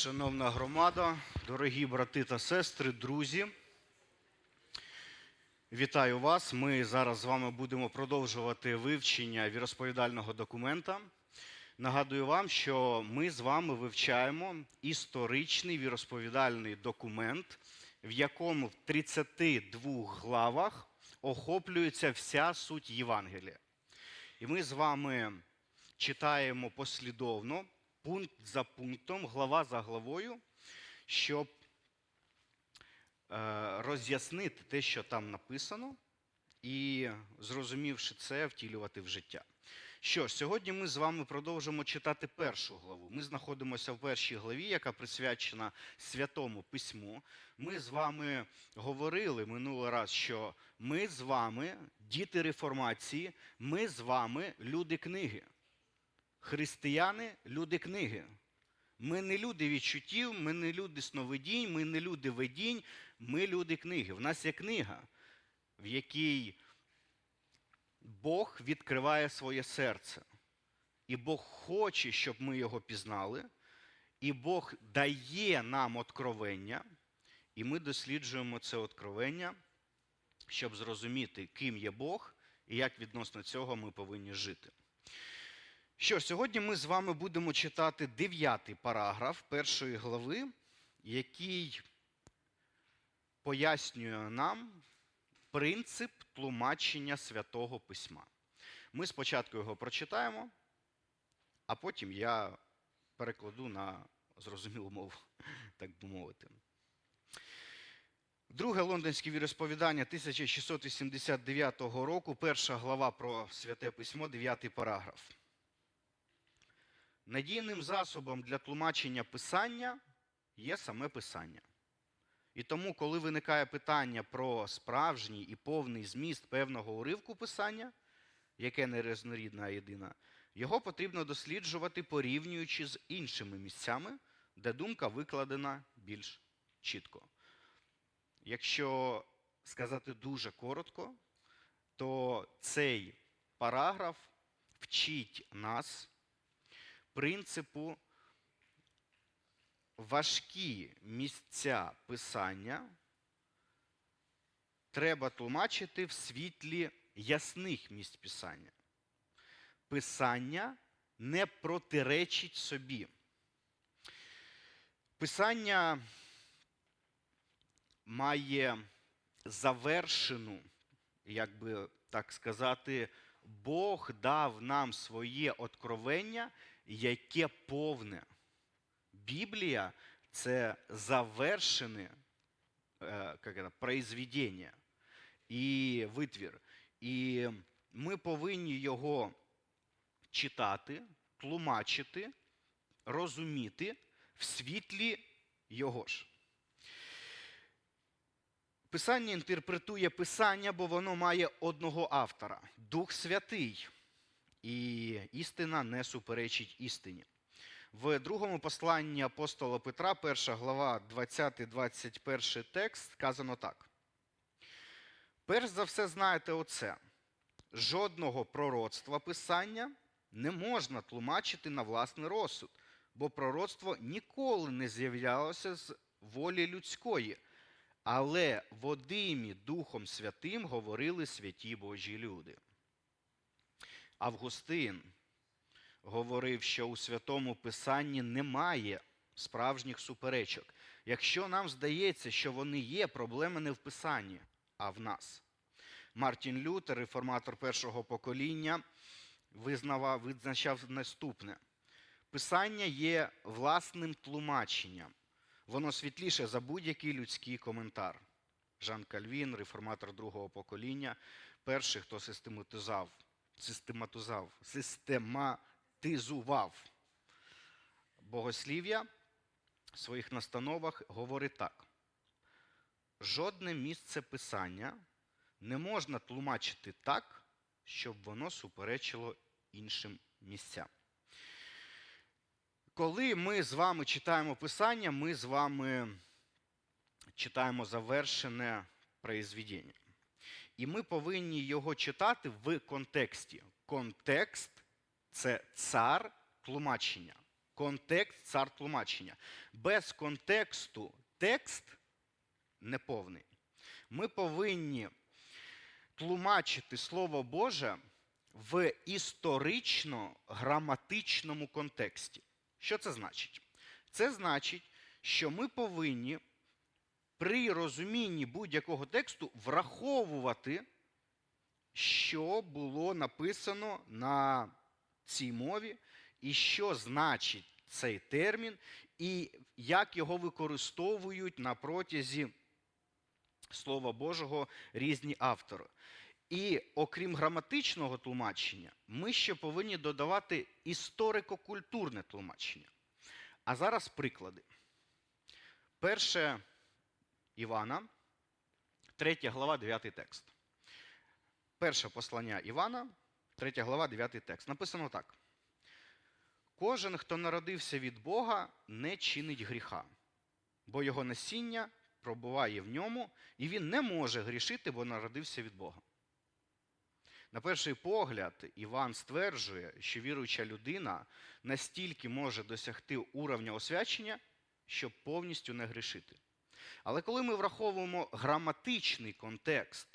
Шановна громада, дорогі брати та сестри, друзі, вітаю вас. Ми зараз з вами будемо продовжувати вивчення віросповідального документа. Нагадую вам, що ми з вами вивчаємо історичний віросповідальний документ, в якому в 32 главах охоплюється вся суть Євангелія. І ми з вами читаємо послідовно, пункт за пунктом, глава за главою, щоб е, роз'яснити те, що там написано, і, зрозумівши це, втілювати в життя. Що ж, сьогодні ми з вами продовжимо читати першу главу. Ми знаходимося в першій главі, яка присвячена Святому Письму. Ми з вами говорили минулий раз, що ми з вами, діти реформації, ми з вами люди книги. Християни люди книги. Ми не люди відчуттів, ми не люди сновидінь, ми не люди видінь, ми люди книги. В нас є книга, в якій Бог відкриває своє серце. І Бог хоче, щоб ми його пізнали, і Бог дає нам откровення, і ми досліджуємо це откровення, щоб зрозуміти, ким є Бог і як відносно цього ми повинні жити. Що ж, сьогодні ми з вами будемо читати дев'ятий параграф першої глави, який пояснює нам принцип тлумачення святого письма. Ми спочатку його прочитаємо, а потім я перекладу на зрозумілу мову, так би мовити. Друге лондонське віросповідання 1689 року, перша глава про святе письмо, дев'ятий параграф. Надійним засобом для тлумачення писання є саме писання. І тому, коли виникає питання про справжній і повний зміст певного уривку писання, яке не різнорідна, а єдина, його потрібно досліджувати, порівнюючи з іншими місцями, де думка викладена більш чітко. Якщо сказати дуже коротко, то цей параграф вчить нас принципу важкі місця писання треба тлумачити в світлі ясних місць писання. Писання не протиречить собі. Писання має завершену, як би так сказати, Бог дав нам своє откровення, яке повне. Біблія це завершене е, произведення і витвір. І ми повинні його читати, тлумачити, розуміти в світлі його ж. Писання інтерпретує Писання, бо воно має одного автора Дух Святий. І істина не суперечить істині. В другому посланні апостола Петра, 1 глава, 20-21 текст, сказано так. Перш за все, знаєте оце. Жодного пророцтва Писання не можна тлумачити на власний розсуд, бо пророцтво ніколи не з'являлося з волі людської, але Водимі Духом Святим говорили святі Божі люди. Августин говорив, що у святому Писанні немає справжніх суперечок. Якщо нам здається, що вони є, проблема не в Писанні, а в нас. Мартін Лютер, реформатор першого покоління, визнавав, визначав наступне: Писання є власним тлумаченням. Воно світліше за будь-який людський коментар. Жан Кальвін, реформатор другого покоління, перший, хто систематизував, систематизував, систематизував богослів'я в своїх настановах, говорить так: жодне місце писання не можна тлумачити так, щоб воно суперечило іншим місцям. Коли ми з вами читаємо Писання, ми з вами читаємо завершене произведення. І ми повинні його читати в контексті. Контекст це цар тлумачення. Контекст цар тлумачення. Без контексту текст неповний. Ми повинні тлумачити Слово Боже в історично-граматичному контексті. Що це значить? Це значить, що ми повинні при розумінні будь-якого тексту враховувати, що було написано на цій мові, і що значить цей термін, і як його використовують на протязі Слова Божого різні автори. І окрім граматичного тлумачення, ми ще повинні додавати історико-культурне тлумачення. А зараз приклади. Перше Івана, 3 глава, 9 текст. Перше послання Івана, 3 глава, 9 текст. Написано так. Кожен, хто народився від Бога, не чинить гріха, бо його насіння пробуває в ньому, і він не може грішити, бо народився від Бога. На перший погляд, Іван стверджує, що віруюча людина настільки може досягти уровня освячення, щоб повністю не грішити. Але коли ми враховуємо граматичний контекст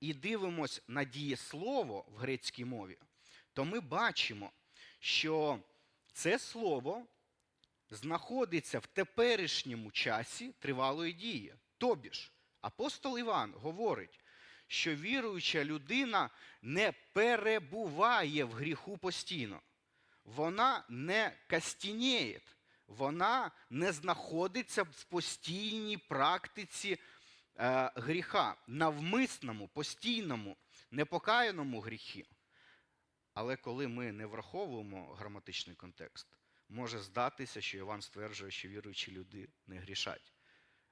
і дивимося на дієслово в грецькій мові, то ми бачимо, що це слово знаходиться в теперішньому часі тривалої дії. Тобі ж, апостол Іван говорить, що віруюча людина не перебуває в гріху постійно. Вона не кастінєє, вона не знаходиться в постійній практиці е, гріха, навмисному, постійному, непокаяному гріхі. Але коли ми не враховуємо граматичний контекст, може здатися, що Іван стверджує, що віруючі люди не грішать.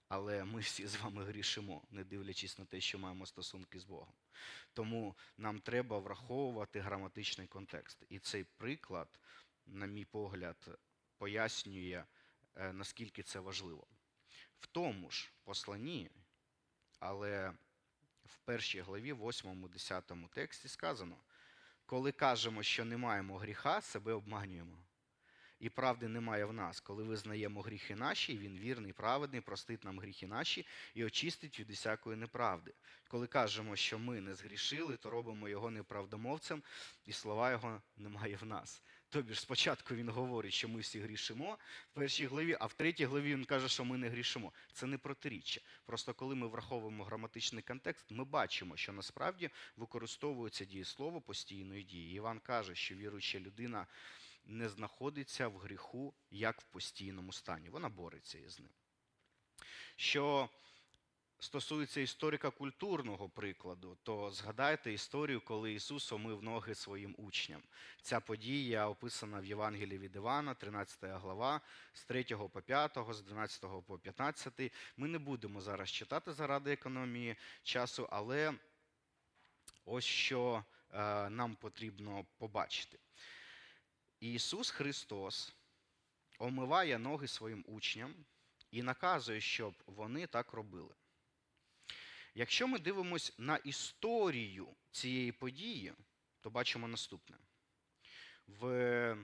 Але ми всі з вами грішимо, не дивлячись на те, що маємо стосунки з Богом. Тому нам треба враховувати граматичний контекст. І цей приклад, на мій погляд, пояснює, е, наскільки це важливо. В тому ж посланні, але в першій главі, 8-10 тексті сказано, коли кажемо, що не маємо гріха, себе обманюємо. І правди немає в нас, коли визнаємо гріхи наші, він вірний, праведний, простить нам гріхи наші і очистить від усякої неправди. Коли кажемо, що ми не згрішили, то робимо його неправдомовцем, і слова його немає в нас. Тобі ж спочатку він говорить, що ми всі грішимо в першій главі, а в третій главі він каже, що ми не грішимо. Це не протиріччя. Просто коли ми враховуємо граматичний контекст, ми бачимо, що насправді використовується дієслово постійної дії. Іван каже, що віруюча людина не знаходиться в гріху як в постійному стані. Вона бореться із ним. Що стосується історико-культурного прикладу, то згадайте історію, коли Ісус омив ноги своїм учням. Ця подія описана в Євангелії від Івана, 13 глава, з 3 по 5, з 12 по 15. Ми не будемо зараз читати заради економії часу, але ось що е, нам потрібно побачити. Ісус Христос омиває ноги своїм учням і наказує, щоб вони так робили. Якщо ми дивимося на історію цієї події, то бачимо наступне. В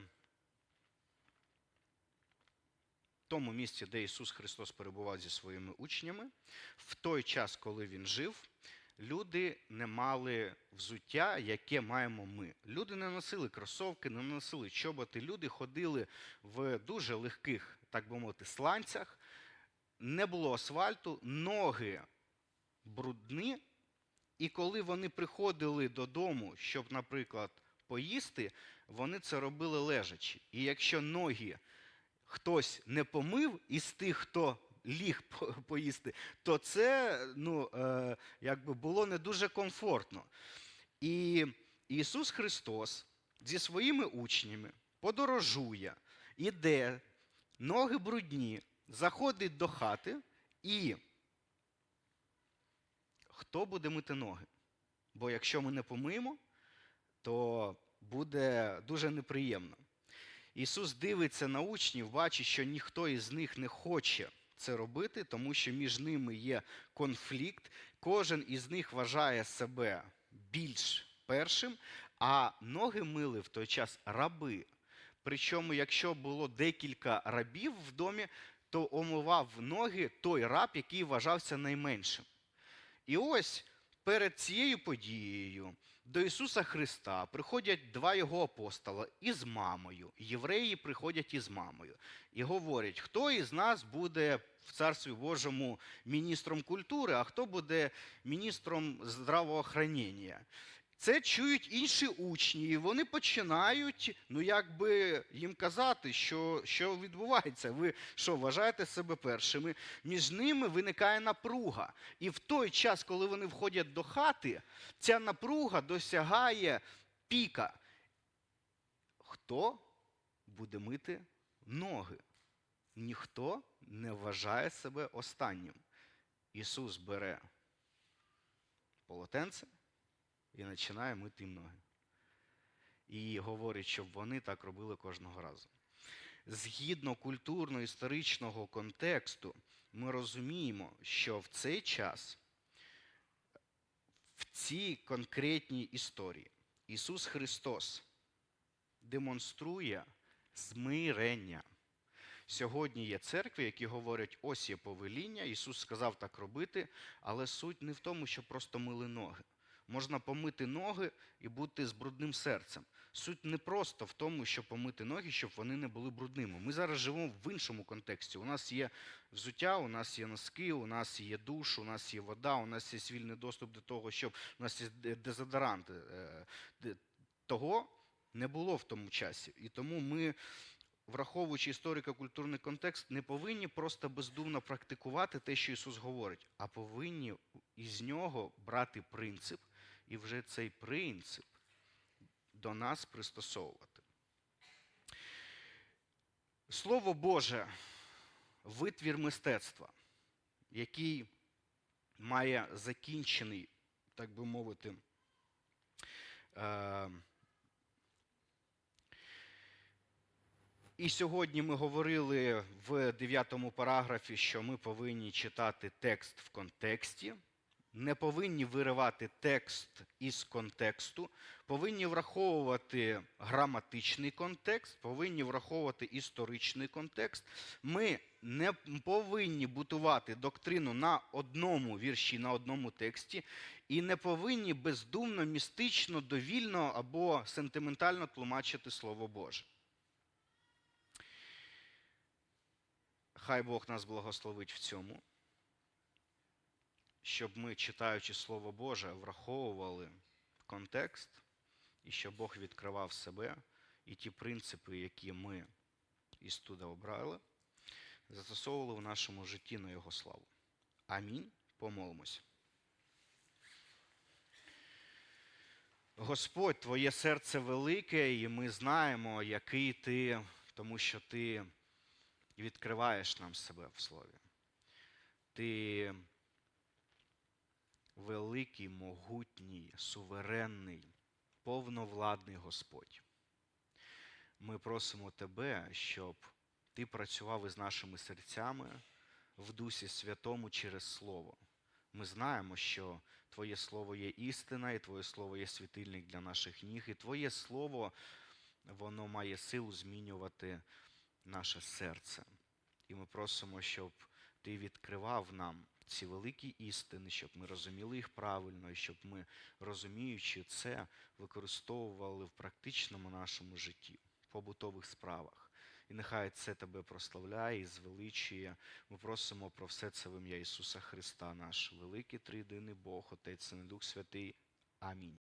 тому місці, де Ісус Христос перебував зі своїми учнями, в той час, коли Він жив, люди не мали взуття, яке маємо ми. Люди не носили кросовки, не носили чоботи. Люди ходили в дуже легких, так би мовити, сланцях, не було асфальту, ноги брудні. І коли вони приходили додому, щоб, наприклад, поїсти, вони це робили лежачи. І якщо ноги хтось не помив із тих, хто ліг поїсти, то це ну, е, якби було не дуже комфортно. І Ісус Христос зі своїми учнями подорожує, іде, ноги брудні, заходить до хати і хто буде мити ноги? Бо якщо ми не помиємо, то буде дуже неприємно. Ісус дивиться на учнів, бачить, що ніхто із них не хоче це робити, тому що між ними є конфлікт. Кожен із них вважає себе більш першим, а ноги мили в той час раби. Причому, якщо було декілька рабів в домі, то омивав ноги той раб, який вважався найменшим. І ось перед цією подією до Ісуса Христа приходять два його апостола із мамою. Євреї приходять із мамою і говорять, хто із нас буде в Царстві Божому міністром культури, а хто буде міністром здравоохранення. Це чують інші учні, і вони починають, ну якби їм казати, що, що відбувається. Ви що, вважаєте себе першими? Між ними виникає напруга. І в той час, коли вони входять до хати, ця напруга досягає піка. Хто буде мити ноги? Ніхто не вважає себе останнім. Ісус бере полотенце і починає мити ноги. І говорить, щоб вони так робили кожного разу. Згідно культурно-історичного контексту, ми розуміємо, що в цей час, в цій конкретній історії, Ісус Христос демонструє змирення. Сьогодні є церкви, які говорять, ось є повеління, Ісус сказав так робити, але суть не в тому, що просто мили ноги. Можна помити ноги і бути з брудним серцем. Суть не просто в тому, щоб помити ноги, щоб вони не були брудними. Ми зараз живемо в іншому контексті. У нас є взуття, у нас є носки, у нас є душ, у нас є вода, у нас є вільний доступ до того, щоб у нас є де- дезодоранти. Е, Того не було в тому часі. І тому ми, враховуючи історико-культурний контекст, не повинні просто бездумно практикувати те, що Ісус говорить, а повинні із нього брати принцип і вже цей принцип до нас пристосовувати. Слово Боже витвір мистецтва, який має закінчений, так би мовити, е, І сьогодні ми говорили в 9 параграфі, що ми повинні читати текст в контексті, не повинні виривати текст із контексту, повинні враховувати граматичний контекст, повинні враховувати історичний контекст. Ми не повинні будувати доктрину на одному вірші, на одному тексті, і не повинні бездумно, містично, довільно або сентиментально тлумачити Слово Боже. Хай Бог нас благословить в цьому, щоб ми, читаючи Слово Боже, враховували контекст, і щоб Бог відкривав себе і ті принципи, які ми із туди обрали, застосовували в нашому житті на Його славу. Амінь. Помолимось. Господь, Твоє серце велике, і ми знаємо, який ти, тому що ти відкриваєш нам себе в слові. Ти великий, могутній, суверенний, повновладний Господь. Ми просимо Тебе, щоб Ти працював із нашими серцями в Дусі Святому через Слово. Ми знаємо, що Твоє Слово є істина, і Твоє Слово є світильник для наших ніг, і Твоє Слово, воно має силу змінювати наше серце. І ми просимо, щоб ти відкривав нам ці великі істини, щоб ми розуміли їх правильно, і щоб ми, розуміючи це, використовували в практичному нашому житті, побутових справах. І нехай це тебе прославляє і звеличує. Ми просимо про все це в ім'я Ісуса Христа, наш великий триєдиний Бог, Отець і Дух Святий. Амінь.